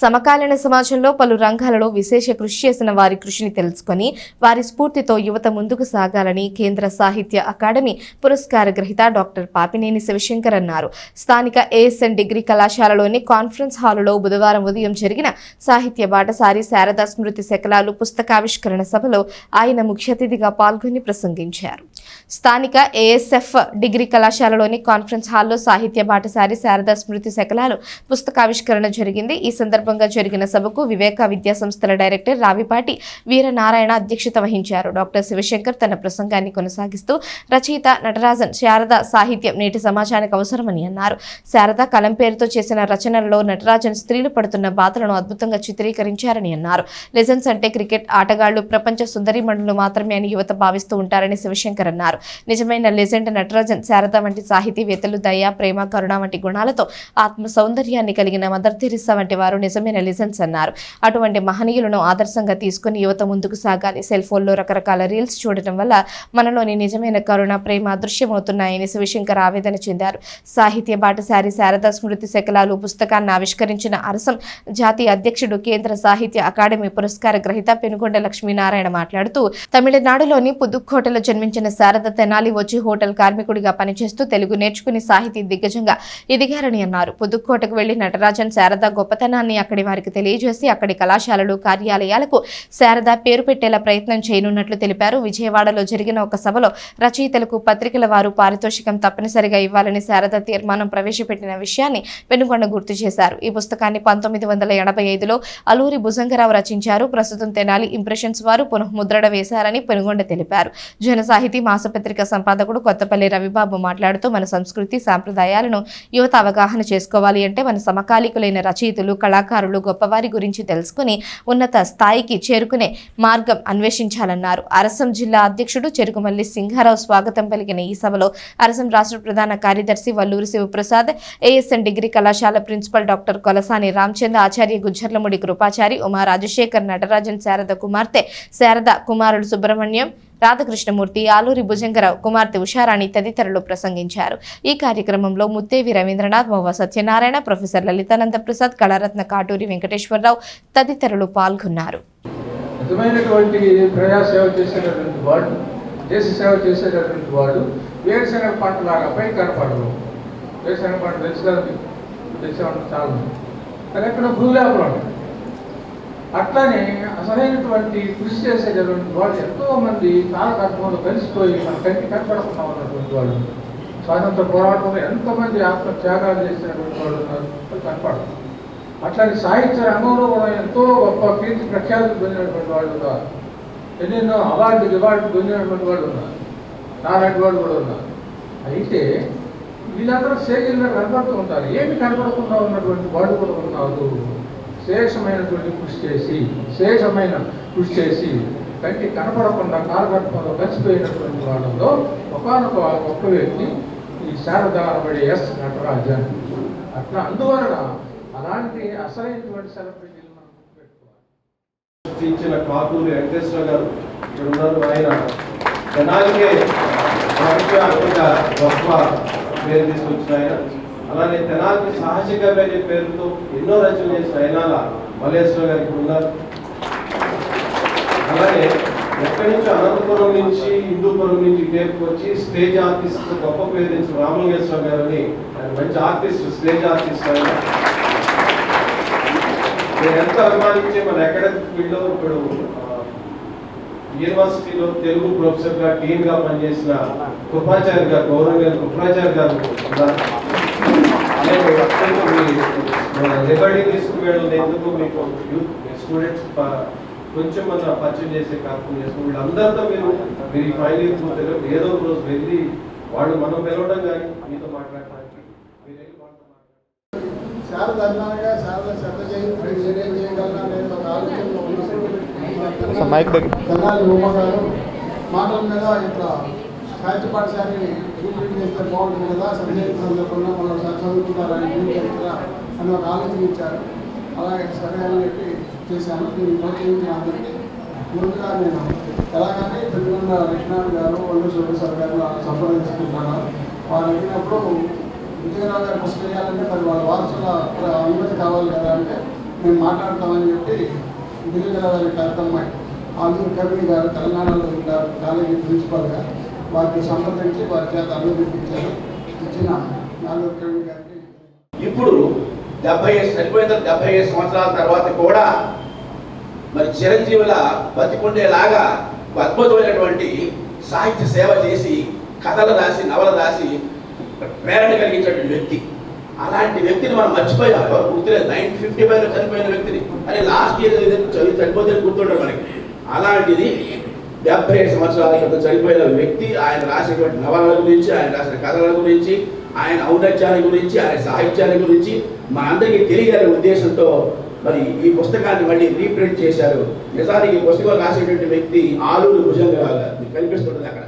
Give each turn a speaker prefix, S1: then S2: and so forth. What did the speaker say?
S1: సమకాలీన సమాజంలో పలు రంగాలలో విశేష కృషి చేసిన వారి కృషిని తెలుసుకొని వారి స్ఫూర్తితో యువత ముందుకు సాగాలని కేంద్ర సాహిత్య అకాడమీ పురస్కార గ్రహీత డాక్టర్ పాపినేని శివశంకర్ అన్నారు. స్థానిక ఏఎస్ఎన్ డిగ్రీ కళాశాలలోని కాన్ఫరెన్స్ హాలులో బుధవారం ఉదయం జరిగిన సాహిత్య బాటసారి శారదా స్మృతి శకలాలు పుస్తకావిష్కరణ సభలో ఆయన ముఖ్య అతిథిగా పాల్గొని ప్రసంగించారు. స్థానిక ఏఎస్ఎఫ్ డిగ్రీ కళాశాలలోని కాన్ఫరెన్స్ హాల్లో సాహిత్య బాటసారి శారదా స్మృతి శకలాలు పుస్తకావిష్కరణ జరిగింది. ఈ సందర్భంగా జరిగిన సభకు వివేక విద్యా సంస్థల డైరెక్టర్ రావిపాటి వీరనారాయణ అధ్యక్షత వహించారు. డాక్టర్ శివశంకర్ తన ప్రసంగాన్ని కొనసాగిస్తూ రచయిత నటరాజన్ శారద సాహిత్యం నేటి సమాజానికి అవసరమని అన్నారు. శారద కలం పేరుతో చేసిన రచనల్లో నటరాజన్ స్త్రీలు పడుతున్న బాధలను అద్భుతంగా చిత్రీకరించారని అన్నారు. లెజెండ్స్ అంటే క్రికెట్ ఆటగాళ్ళు ప్రపంచ సుందరిమణులు మాత్రమే అని యువత భావిస్తూ ఉంటారని శివశంకర్ అన్నారు. నిజమైన లెజెండ్ నటరాజన్ శారద వంటి సాహితీవేత్తలు దయ ప్రేమ కరుణ వంటి గుణాలతో ఆత్మ సౌందర్యాన్ని కలిగిన మదర్ తెరిసా వంటి వారు నిజమైన లెజెండ్స్ అన్నారు. అటువంటి మహనీయులను ఆదర్శంగా తీసుకుని యువత ముందుకు సాగాలి. సెల్ ఫోన్లో రకరకాల రీల్స్ చూడటం వల్ల మనలోని నిజమైన కరుణ ప్రేమ అదృశ్యమవుతున్నాయని శివశంకర్ ఆవేదన చెందారు. సాహిత్య బాటసారి శారదా స్మృతి శకలాలు పుస్తకాన్ని ఆవిష్కరించిన అరసం జాతీయ అధ్యక్షుడు కేంద్ర సాహిత్య అకాడమీ పురస్కార గ్రహీత పెనుగొండ లక్ష్మీనారాయణ మాట్లాడుతూ తమిళనాడులోని పుదుక్కోటలో జన్మించిన శారద తెనాలి వచ్చి హోటల్ కార్మికుడిగా పనిచేస్తూ తెలుగు నేర్చుకుని సాహితీ దిగ్గజంగా ఎదిగారని అన్నారు. పుదుక్కోటకు వెళ్ళి నటరాజన్ శారద గొప్పతనాన్ని అక్కడి వారికి తెలియజేసి అక్కడి కళాశాలలు కార్యాలయాలకు శారద పేరు పెట్టేలా ప్రయత్నం చేయనున్నట్లు తెలిపారు. విజయవాడలో జరిగిన ఒక సభలో రచయితలకు పత్రికల వారు పారితోషికం తప్పనిసరిగా ఇవ్వాలని శారద తీర్మానం ప్రవేశపెట్టిన విషయాన్ని వెనుగొండ గుర్తు చేశారు. ఈ పుస్తకాన్ని పంతొమ్మిది వందల ఎనభై ఐదులో అలూరి భుజంగరావు రచించారు. ప్రస్తుతం తెనాలి ఇంప్రెషన్స్ వారు పునఃముద్రణ వేశారని పెనుగొండ తెలిపారు. జన సాహితీ మాసపత్రిక సంపాదకుడు కొత్తపల్లి రవిబాబు మాట్లాడుతూ మన సంస్కృతి సాంప్రదాయాలను యువత అవగాహన చేసుకోవాలి అంటే మన సమకాలికులైన రచయితలు కళాకారులు గొప్పవారి గురించి తెలుసుకుని ఉన్నత స్థాయికి చేరుకునే మార్గం అన్వేషించాలన్నారు. అరసం జిల్లా అధ్యక్షుడు చెరుకుమల్లి సింహారావు స్వాగతం పలికిన ఈ సభలో అరసం రాష్ట్ర ప్రధాన కార్యదర్శి వల్లూరు శివప్రసాద్ ఏఎస్ఎన్ డిగ్రీ కళాశాల ప్రిన్సిపల్ డాక్టర్ కొలసాని రామచంద్ర ఆచార్య గుజ్జర్లముడి కృపాచారి ఉమా రాజశేఖర్ నటరాజన్ శారద కుమార్తె శారద కుమారుడు సుబ్రహ్మణ్యం రాధాకృష్ణమూర్తి ఆలూరి భుజంగరావు కుమార్తె ఉషారాణి తదితరులు ప్రసంగించారు. ఈ కార్యక్రమంలో ముత్తేవి రవీంద్రనాథ్ మోవ సత్యనారాయణ ప్రొఫెసర్ లలితానంద ప్రసాద్ కళారత్న కాటూరి వెంకటేశ్వరరావు తదితరులు పాల్గొన్నారు.
S2: నిజమైనటువంటి ప్రజా చేసేటటువంటి వాడు దేశ సేవ చేసేటటువంటి వాడు వేరుశనగ పంట లాగా పై కనపడరు వేరుశనగ పంట తెలుసు కదా మీకు? తెలిసేవాళ్ళు చాలా మంది. కానీ ఎక్కడ భూలేపలు ఉంటాయి అట్లనే అసలైనటువంటి కృషి చేసేటటువంటి వాళ్ళు ఎంతో మంది కాలకర్మంలో కలిసిపోయి మన కంటి కనపడకుండా ఉన్నటువంటి వాళ్ళు స్వాతంత్ర పోరాటంలో ఎంతోమంది ఆత్మ త్యాగాలు చేసినటువంటి వాళ్ళు ఉన్నారు. వాళ్ళు అట్లాంటి సాహిత్య రంగంలో కూడా ఎంతో గొప్ప కీర్తి ప్రఖ్యాతులు పొందినటువంటి వాళ్ళు ఉన్నారు. ఎన్నెన్నో అవార్డు రివార్డు పొందినటువంటి వాళ్ళు ఉన్నారు. నాలాంటి వాళ్ళు కూడా ఉన్నారు. అయితే వీళ్ళందరూ స్టేజీల కనపడుతూ ఉంటారు. ఏమి కనపడకుండా ఉన్నటువంటి వాళ్ళు కూడా ఉన్నారు. శేషమైనటువంటి కృషి చేసి శేషమైన కృషి చేసి కంటి కనపడకుండా కాలగర్భంలో కలిసిపోయినటువంటి వాళ్ళలో ఒకనొక ఒక్క వ్యక్తి ఈ శారదారబడి ఎస్ నటరాజన్ అట్లా అందువలన అలాంటి అసలైనటువంటి సెలబ్రిటీలు మనం గుర్తుపెట్టుకోవాలి.
S3: కాకూరి వెంకటేశ్వర గారు ఇక్కడ ఉన్నారు. ఆయన జనానికే గొప్ప పేరు తీసుకొచ్చిన ఆయన. అలానే తెనాలి సాహసిక అనే పేరుతో ఎన్నో రచనలు చేసిన అయినాల మల్లేశ్వర గారికి ఉన్నారు అలానే ఎక్కడి నుంచి అనంతపురం నుంచి హిందూపురం నుంచి టేపు వచ్చి స్టేజ్ ఆర్టిస్ట్ గొప్ప పేరు తెచ్చిన రామలింగేశ్వర గారిని మంచి ఆర్టిస్ట్ స్టేజ్ ఆర్టిస్ట్ ఆయన. నేను ఎంతో అభిమానించే మన అకాడమిక్ ఫీల్డ్లో ఇప్పుడు యూనివర్సిటీలో తెలుగు ప్రొఫెసర్గా గా పనిచేసిన కృపాచార్య గారు గౌరవ కృపాచార్య గారు రికార్డింగ్ తీసుకువెళ్ళేందుకు మీకు యూత్ స్టూడెంట్స్ కొంచెం మన పరిచయం చేసే కార్యక్రమం చేసిన వీళ్ళందరితో మీరు మీరు ఫైనల్ ఏదో ఒక రోజు వెళ్ళి వాళ్ళు మనం పిలవడం కానీ మీతో మాట్లాడటానికి మీరు వెళ్ళి వాళ్ళతో మాట్లాడండి.
S4: శారద అన్నాగా శారద శ్రద్ధ చేయగలను అనేది ఒక ఆలోచనలో ఉన్నప్పుడు తెనాలి ఉమ్మ గారు మాటల మీద ఇట్లా సాహిత్య పాఠశాలని పూర్తి చేస్తే బాగుంటుంది కదా సందేహం సందర్భంగా మనం చదువుకుంటారని చరిత్ర అని ఒక ఆలోచన ఇచ్చారు. అలాగే సరే అని చెప్పి చేశాను. దీన్ని ప్రోత్సహించినందుకు ముందుగా నేను ఎలాగని పెరుగున్న లక్ష్మణ్ గారు వండు సురేశ్వర్ గారు సంప్రదించుకుంటున్నాను వారు అడిగినప్పుడు విజయరావు గారు పుస్తకం చేయాలంటే మరి వాళ్ళ వారసుల అనుమతి కావాలి కదా అంటే మేము మాట్లాడతామని చెప్పి గిరిజన గారి పెద్దమ్మాయి ఆంధ్ర కవి గారు తెలంగాణలో ఉంటారు కాలేజీ ప్రిన్సిపల్గా. వారికి సంప్రదించి వారి చేత అనుమతించారు. ఇచ్చిన నాలుగు గారికి
S5: ఇప్పుడు డెబ్బై చనిపోయిన డెబ్బై ఐదు సంవత్సరాల తర్వాత కూడా మరి చిరంజీవుల బతికుండేలాగా అద్భుతమైనటువంటి సాహిత్య సేవ చేసి కథలు రాసి నవల రాసి ప్రేరణ కలిగించేటువంటి వ్యక్తి. అలాంటి వ్యక్తిని మనం మర్చిపోయాం. ఎవరు గుర్తులేదు? నైన్టీన్ ఫిఫ్టీ ఫైవ్లో చనిపోయిన వ్యక్తిని. అని లాస్ట్ ఇయర్ చదివి చనిపోతే గుర్తుండదు మనకి. అలాంటిది డెబ్బై ఐదు సంవత్సరాల క్రితం చనిపోయిన వ్యక్తి ఆయన రాసినటువంటి నవలల గురించి ఆయన రాసిన కథల గురించి ఆయన ఔన్నత్యాల గురించి ఆయన సాహిత్యాల గురించి మా అందరికీ తెలియాలనే ఉద్దేశంతో మరి ఈ పుస్తకాన్ని మళ్ళీ రీప్రింట్ చేశారు. నిజానికి ఈ పుస్తకం రాసేటువంటి వ్యక్తి ఆలూరు భుజంగా మీకు కనిపిస్తుంటుంది అక్కడ.